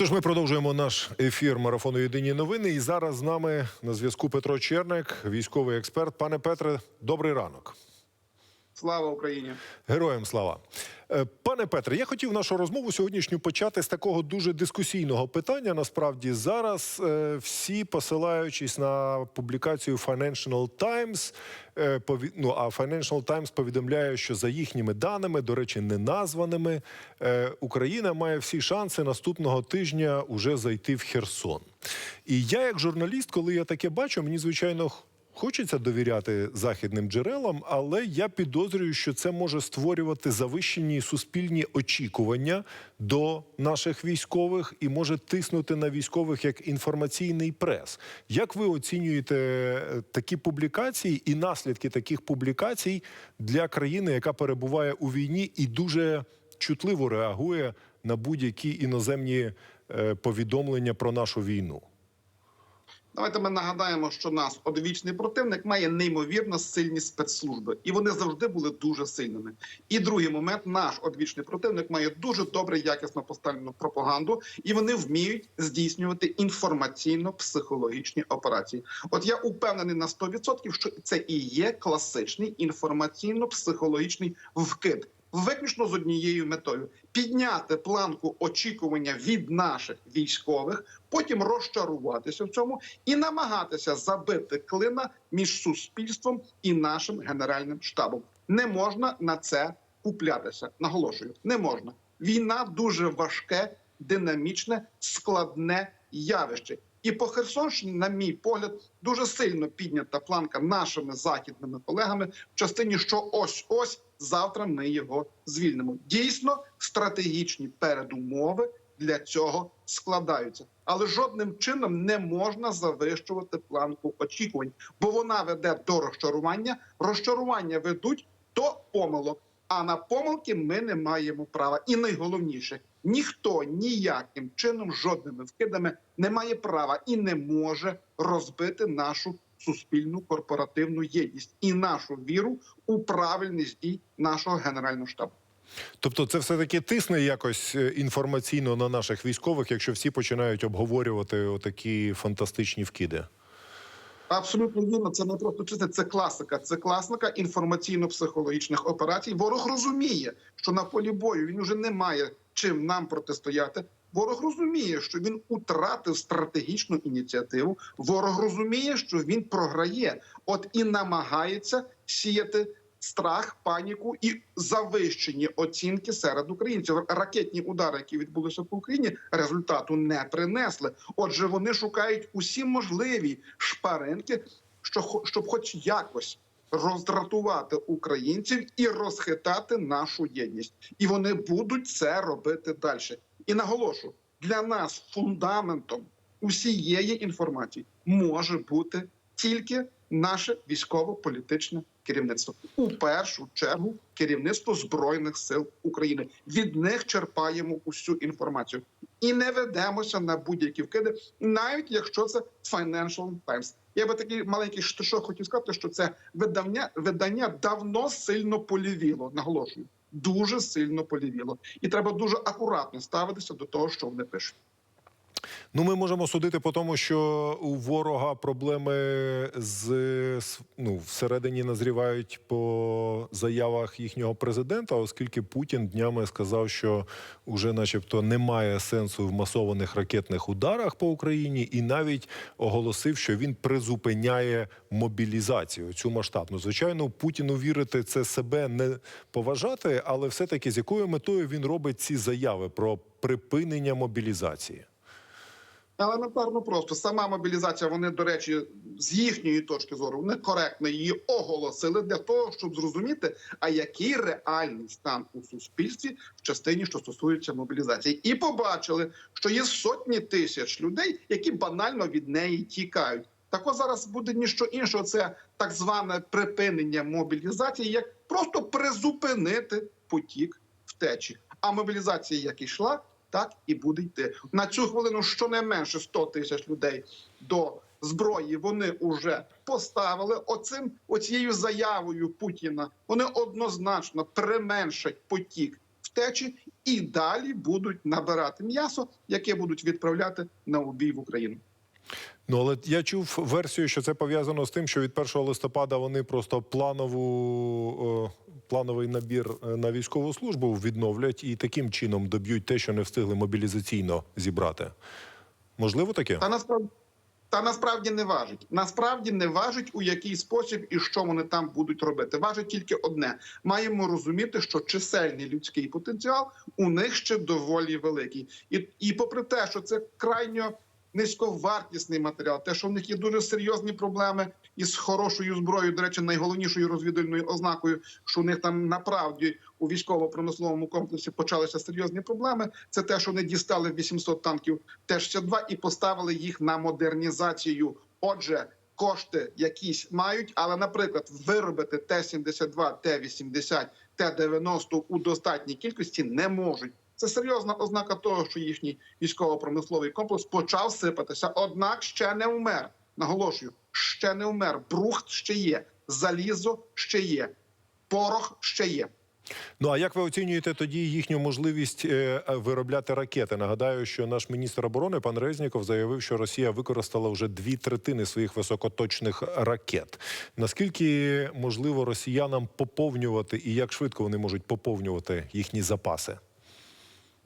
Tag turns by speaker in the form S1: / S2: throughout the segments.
S1: Отож, ми продовжуємо наш ефір марафону Єдині новини. І зараз з нами на зв'язку Петро Черник, військовий експерт. Пане Петре, добрий ранок.
S2: Слава Україні!
S1: Героям слава. Е, Пане Петре, я хотів нашу розмову сьогоднішню почати з такого дуже дискусійного питання. Насправді зараз е, всі, посилаючись на публікацію Financial Times, е, ну, а Financial Times повідомляє, що за їхніми даними, до речі, не названими, Україна має всі шанси наступного тижня уже зайти в Херсон. І я, як журналіст, коли я таке бачу, мені звичайно. Хочеться довіряти західним джерелам, але я підозрюю, що це може створювати завищені суспільні очікування до наших військових і може тиснути на військових як інформаційний прес. Як ви оцінюєте е, такі публікації і наслідки таких публікацій для країни, яка перебуває у війні і дуже чутливо реагує на будь-які іноземні е, повідомлення про нашу війну?
S2: Давайте ми нагадаємо, що наш одвічний противник має неймовірно сильні спецслужби, і вони завжди були дуже сильними. І другий момент, наш одвічний противник має дуже добре якісно поставлену пропаганду, і вони вміють здійснювати інформаційно-психологічні операції. От я упевнений на 100%, що це і є класичний інформаційно-психологічний вкид. Виключно з однією метою підняти планку очікування від наших військових, потім розчаруватися в цьому і намагатися забити клина між суспільством і нашим генеральним штабом. Не можна на це куплятися. Наголошую, не можна. Війна дуже важке, динамічне, складне явище. І по Херсонщині, на мій погляд, дуже сильно піднята планка нашими західними колегами в частині, що ось ось завтра ми його звільнимо. Дійсно, стратегічні передумови для цього складаються, але жодним чином не можна завищувати планку очікувань, бо вона веде до розчарування. Розчарування ведуть до помилок. А на помилки ми не маємо права. І найголовніше, ніхто ніяким чином, жодними вкидами не має права і не може розбити нашу суспільну корпоративну єдність і нашу віру у правильність дій нашого генерального штабу.
S1: Тобто, це все таки тисне якось е, інформаційно на наших військових, якщо всі починають обговорювати отакі фантастичні вкиди.
S2: Абсолютно вірно, це не просто чисте, це класика. Це класика інформаційно-психологічних операцій. Ворог розуміє, що на полі бою він уже не має чим нам протистояти. Ворог розуміє, що він утратив стратегічну ініціативу. Ворог розуміє, що він програє, от і намагається сіяти страх, паніку і завищені оцінки серед українців. Ракетні удари, які відбулися по Україні, результату не принесли. Отже, вони шукають усі можливі шпаринки, що щоб, хоч якось. Роздратувати українців і розхитати нашу єдність, і вони будуть це робити далі. І наголошу для нас фундаментом усієї інформації може бути тільки наше військово-політичне керівництво. У першу чергу керівництво збройних сил України. Від них черпаємо усю інформацію і не ведемося на будь-які вкиди, навіть якщо це Financial Times. Я би такий маленький штишок хотів сказати, що це видання видання давно сильно полівіло. Наголошую, дуже сильно полівіло, і треба дуже акуратно ставитися до того, що вони пишуть.
S1: Ну, ми можемо судити по тому, що у ворога проблеми з ну, всередині назрівають по заявах їхнього президента, оскільки Путін днями сказав, що уже, начебто, немає сенсу в масованих ракетних ударах по Україні, і навіть оголосив, що він призупиняє мобілізацію цю масштабну. Звичайно, Путіну вірити це себе не поважати, але все-таки з якою метою він робить ці заяви про припинення мобілізації.
S2: Елементарно просто сама мобілізація. Вони, до речі, з їхньої точки зору некоректно її оголосили для того, щоб зрозуміти, а який реальний стан у суспільстві в частині, що стосується мобілізації, і побачили, що є сотні тисяч людей, які банально від неї тікають. Так от зараз буде ніщо іншого. Це так зване припинення мобілізації, як просто призупинити потік втечі. А мобілізація, як йшла, так і буде йти на цю хвилину. Щонайменше 100 тисяч людей до зброї вони вже поставили. Оцим оцією заявою Путіна вони однозначно применшать потік втечі і далі будуть набирати м'ясо, яке будуть відправляти на убій в Україну.
S1: Ну але я чув версію, що це пов'язано з тим, що від 1 листопада вони просто планову плановий набір е, на військову службу відновлять і таким чином доб'ють те, що не встигли мобілізаційно зібрати. Можливо, таке?
S2: Та насправді та насправді не важить. Насправді не важить у який спосіб і що вони там будуть робити. Важить тільки одне: маємо розуміти, що чисельний людський потенціал у них ще доволі великий, і, і попри те, що це крайньо низьковартісний матеріал, те, що в них є дуже серйозні проблеми із хорошою зброєю, до речі, найголовнішою розвідувальною ознакою, що у них там направді у військово-промисловому комплексі почалися серйозні проблеми. Це те, що вони дістали 800 танків Т-62 і поставили їх на модернізацію. Отже, кошти якісь мають, але, наприклад, виробити Т-72, Т-80, Т-90 у достатній кількості не можуть. Це серйозна ознака того, що їхній військово-промисловий комплекс почав сипатися, однак ще не вмер. Наголошую, ще не вмер. Брухт ще є, залізо ще є, порох ще є.
S1: Ну а як ви оцінюєте тоді їхню можливість е, е, виробляти ракети? Нагадаю, що наш міністр оборони пан Резніков заявив, що Росія використала вже дві третини своїх високоточних ракет. Наскільки можливо росіянам поповнювати і як швидко вони можуть поповнювати їхні запаси?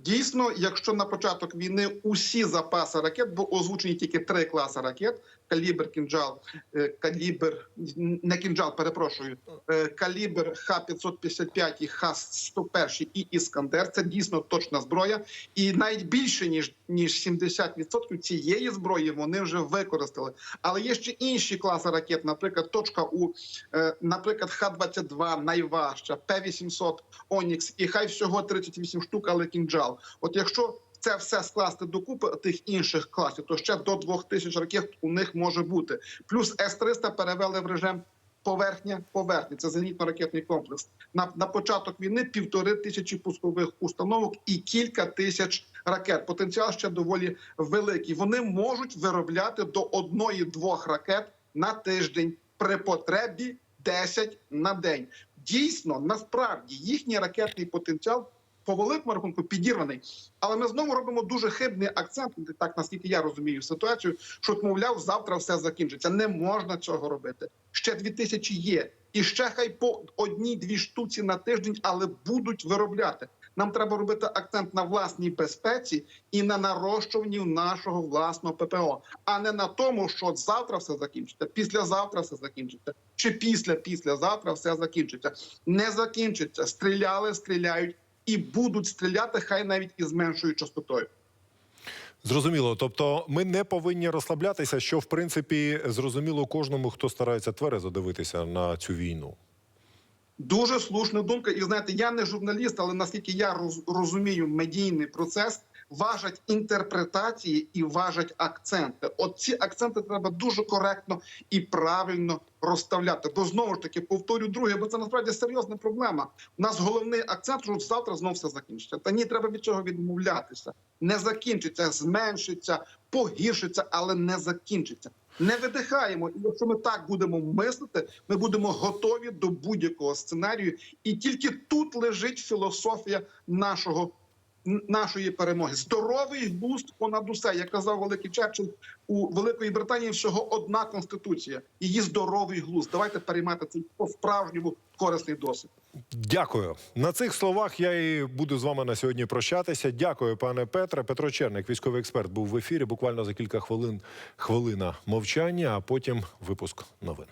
S2: Дійсно, якщо на початок війни усі запаси ракет, бо озвучені тільки три класи ракет: калібр, кінжал, е, калібр, не кінжал, перепрошую, е, калібр Х-555 і Х-101 і Іскандер. Це дійсно точна зброя, і навіть більше ніж ніж 70% цієї зброї вони вже використали. Але є ще інші класи ракет, наприклад, точка У, е, наприклад, Х-22 найважча, П-800 Онікс, і хай всього 38 штук, але кінжал. От якщо це все скласти докупи тих інших класів, то ще до 2000 ракет у них може бути. Плюс С-300 перевели в режим поверхня поверхня. Це зенітно-ракетний комплекс. На, на початок війни півтори тисячі пускових установок і кілька тисяч ракет. Потенціал ще доволі великий. Вони можуть виробляти до одної-двох ракет на тиждень при потребі 10 на день. Дійсно, насправді їхній ракетний потенціал по великому рахунку підірваний. Але ми знову робимо дуже хибний акцент, так наскільки я розумію ситуацію, що мовляв, завтра все закінчиться. Не можна цього робити. Ще дві тисячі є, і ще хай по одній-дві штуці на тиждень, але будуть виробляти. Нам треба робити акцент на власній безпеці і на нарощуванні нашого власного ППО, а не на тому, що завтра все закінчиться, післязавтра все закінчиться, чи після післязавтра все закінчиться. Не закінчиться. Стріляли, стріляють і будуть стріляти, хай навіть із меншою частотою.
S1: Зрозуміло, тобто ми не повинні розслаблятися, що в принципі зрозуміло кожному, хто старається тверезо дивитися на цю війну.
S2: Дуже слушна думка. І знаєте, я не журналіст, але наскільки я розумію медійний процес, важать інтерпретації і важать акценти. От ці акценти треба дуже коректно і правильно розставляти. Бо знову ж таки повторю друге, бо це насправді серйозна проблема. У нас головний акцент, що завтра знов все закінчиться. Та ні, треба від цього відмовлятися. Не закінчиться, зменшиться, погіршиться, але не закінчиться. Не видихаємо, і якщо ми так будемо мислити, ми будемо готові до будь-якого сценарію, і тільки тут лежить філософія нашого нашої перемоги. Здоровий глузд понад усе. Як казав великий Черчилль, у Великої Британії всього одна конституція. Її здоровий глузд. Давайте переймати цей по справжньому корисний досвід.
S1: Дякую. На цих словах я і буду з вами на сьогодні прощатися. Дякую, пане Петре. Петро Черник, військовий експерт, був в ефірі. Буквально за кілька хвилин хвилина мовчання, а потім випуск новин.